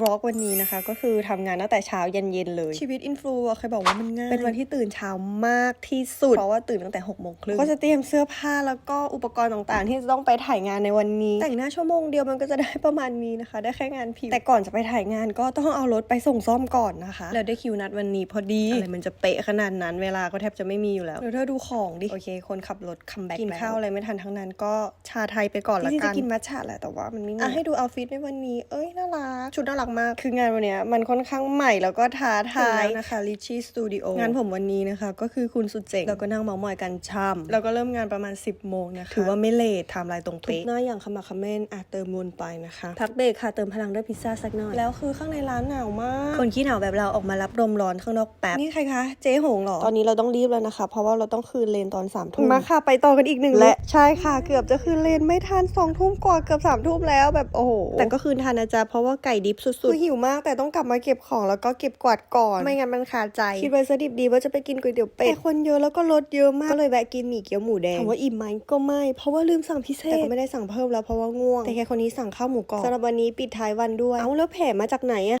บล็อกวันนี้นะคะ ก็คือทำงานตั้งแต่เช้ายันเย็นเลยชีวิตอินฟลูอะเคยบอกว่ามันง่ายเป็นวันที่ตื่นเช้ามากที่สุด เพราะว่าตื่นตั้งแต่6กโมงครึ่งก็จะเตรียมเสื้อผ้าแล้วก็อุปกรณ์ต่างๆ ที่จะต้องไปถ่ายงานในวันนี้ แต่งหน้าชั่วโมงเดียวมันก็จะได้ประมาณนี้นะคะ ได้แค่งานพิมพ์แต่ก่อนจะไปถ่ายงานก็ต้องเอารถไปส่งซ่อมก่อนนะคะแล้วได้คิวนัดวันนี้พอดีอะไรมันจะเป๊ะขนาดนั้นเวลาก็แทบจะไม่มีอยู่แล้วเดี๋ยวเธอดูของดิโอเค คนขับรถคัมแบ็กกินข้าวอะไรไม่ทันทั้งนั้นก็ชาไทยไปก่อนละกันจริงๆจะกินมัทฉะแหละแต่ว่ามันไม่มีอะให้ดูเอาฟิตในวันนี้เอ้ยน่ารักชุดน่ารักมาก คืองานวันเนี้ยมันค่อนข้างใหม่แล้วก็ท้าทายนะคะ Richie Studio งานผมวันนี้นะคะ ก็คือคุณสุดเจ๋งเราก็นั่งเมาส์มอยกันช่ำแล้วก็เริ่มงานประมาณ 10โมงนะคะ ถือว่าไม่เลทไทม์ไลน์ตรงเป๊ะหน้าอย่างขมักเขม้นอะเติมวนไปนะคะ พักเบรกค่ะเติมพลังด้วยพิซซ่าสักหน่อย แล้วคือข้างในร้านหนาวมาก คนขี้หนาวแบบเราออกมารับลมร้อนข้างนอกแป๊บ นี่ใครคะ เจ๊หงเหรอ ตอนนี้เราต้องรีบแล้วนะคะ เพราะว่าเราต้องคืนเลนตอน3ามทุ่มมาค่ะ ไปต่อกันอีกหนึ่งและใช่ค่ะ เกือบจะคืนเลนไม่ทันสองทุ่มกว่าเกือบสามทุ่มแล้วแบบโอ้โห แต่ก็คืนทันนะจ๊ะเพราะว่าไก่ดิบสุดๆคือหิวมากแต่ต้องกลับมาเก็บของแล้วก็เก็บกวาดก่อน ไม่งั้นมันขาดใจ คิดไว้ซะดิบดีว่าจะไปกินก๋วยเตี๋ยวเป็ดแต่คนเยอะแล้วก็รถเยอะมากก็เลยแวะกินหมี่เกี๊ยวหมูแดงถามว่าอิ่มไหมก็ไม่ เพราะว่าลืมสั่งพิเศษแต่ก็ไม่ได้สั่งเพิ่มแล้วเพราะว่าง่วง แต่แค่คนนี้สั่งข้าวหมูกรอบสำหรับวันนี้ปิดท้ายวันด้วย เอ้าแล้วแผลมาจากไหนอะ